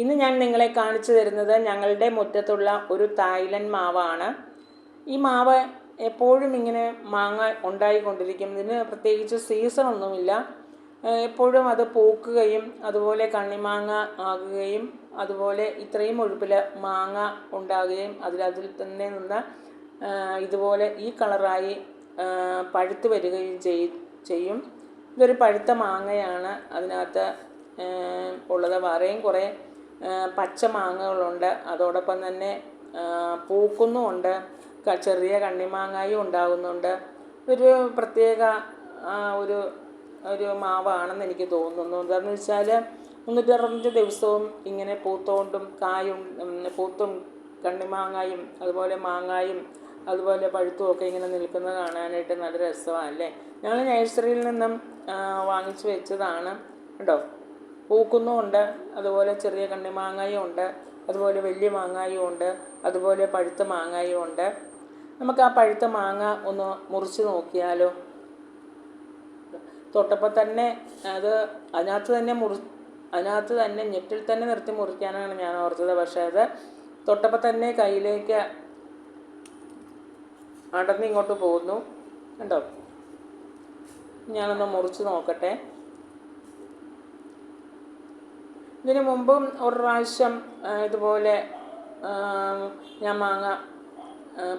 ഇന്ന് ഞാൻ നിങ്ങളെ കാണിച്ചു തരുന്നത് ഞങ്ങളുടെ മുറ്റത്തുള്ള ഒരു തായ്ലൻ മാവാണ്. ഈ മാവ് എപ്പോഴും ഇങ്ങനെ മാങ്ങ ഉണ്ടായിക്കൊണ്ടിരിക്കും ഇതിന് പ്രത്യേകിച്ച് സീസണൊന്നുമില്ല എപ്പോഴും അത് പൂക്കുകയും അതുപോലെ കണ്ണിമാങ്ങ ആകുകയും അതുപോലെ ഇത്രയും ഒഴുപ്പിൽ മാങ്ങ ഉണ്ടാകുകയും അതിൽ തന്നെ നിന്ന് ഇതുപോലെ ഈ കളറായി പഴുത്തു വരികയും ചെയ് ചെയ്യും. ഇതൊരു പഴുത്ത മാങ്ങയാണ്. അതിനകത്ത് ഉള്ളത്. വേറെയും കുറേ പച്ച മാങ്ങകളുണ്ട്. അതോടൊപ്പം തന്നെ പൂക്കുന്നുമുണ്ട്. ചെറിയ കണ്ണിമാങ്ങായും ഉണ്ടാകുന്നുണ്ട്. ഒരു പ്രത്യേക ഒരു ഒരു മാവാണെന്ന് എനിക്ക് തോന്നുന്നു. എന്താണെന്ന് വെച്ചാൽ മുന്നൂറ്ററുപത്തഞ്ച് ദിവസവും ഇങ്ങനെ പൂത്തോണ്ടും കായും പൂത്തും കണ്ണിമാങ്ങായും അതുപോലെ മാങ്ങായും അതുപോലെ പഴുത്തും ഒക്കെ ഇങ്ങനെ നിൽക്കുന്നത് കാണാനായിട്ട് നല്ല രസമാണ് അല്ലേ? ഞങ്ങൾ നഴ്സറിയിൽ നിന്നും വാങ്ങിച്ചു വെച്ചതാണ്. കേട്ടോ പൂക്കുന്നുമുണ്ട് അതുപോലെ ചെറിയ കണ്ണി കണ്ണിമാങ്ങായും ഉണ്ട് അതുപോലെ വലിയ മാങ്ങായും ഉണ്ട് അതുപോലെ പഴുത്ത മാങ്ങായും ഉണ്ട് നമുക്ക് ആ പഴുത്ത മാങ്ങ ഒന്ന് മുറിച്ച് നോക്കിയാലോ? തൊട്ടപ്പോൾ തന്നെ അത് അതിനകത്ത് തന്നെ മുറി അതിനകത്ത് തന്നെ ഞെട്ടിൽ തന്നെ നിർത്തി മുറിക്കാനാണ് ഞാൻ ഓർത്തത്. പക്ഷേ അത് തൊട്ടപ്പോൾ തന്നെ കയ്യിലേക്ക് അടർന്നിങ്ങോട്ട് പോകുന്നു. കണ്ടോ? ഞാനൊന്ന് മുറിച്ച് നോക്കട്ടെ. ഇതിനു മുമ്പും ഒരു പ്രാവശ്യം ഇതുപോലെ ഞാൻ മാങ്ങ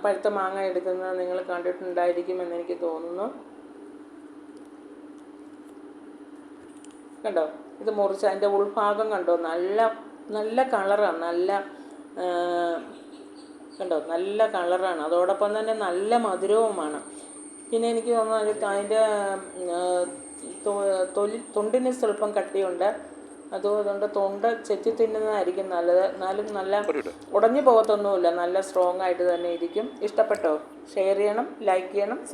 പഴുത്ത മാങ്ങ എടുക്കുന്നത് നിങ്ങൾ കണ്ടിട്ടുണ്ടായിരിക്കുമെന്ന് എനിക്ക് തോന്നുന്നു. കണ്ടോ? ഇത് മുറിച്ച് അതിന്റെ ഉൾഭാഗം കണ്ടോ? നല്ല നല്ല കളറാണ് നല്ല കണ്ടോ? നല്ല കളറാണ്. അതോടൊപ്പം തന്നെ നല്ല മധുരവുമാണ്. പിന്നെ എനിക്ക് തോന്നുന്നു അതിന്റെ തൊലി തൊണ്ടിന് സ്വല്പം കട്ടിയുണ്ട്. അതുകൊണ്ട് തൊണ്ട ചെത്തി തിന്നുന്നതായിരിക്കും നല്ലത്. എന്നാലും നല്ല ഉടഞ്ഞു പോകത്തൊന്നുമില്ല. നല്ല സ്ട്രോങ് ആയിട്ട് തന്നെ ഇരിക്കും. ഇഷ്ടപ്പെട്ടോ? ഷെയർ ചെയ്യണം ലൈക്ക് ചെയ്യണം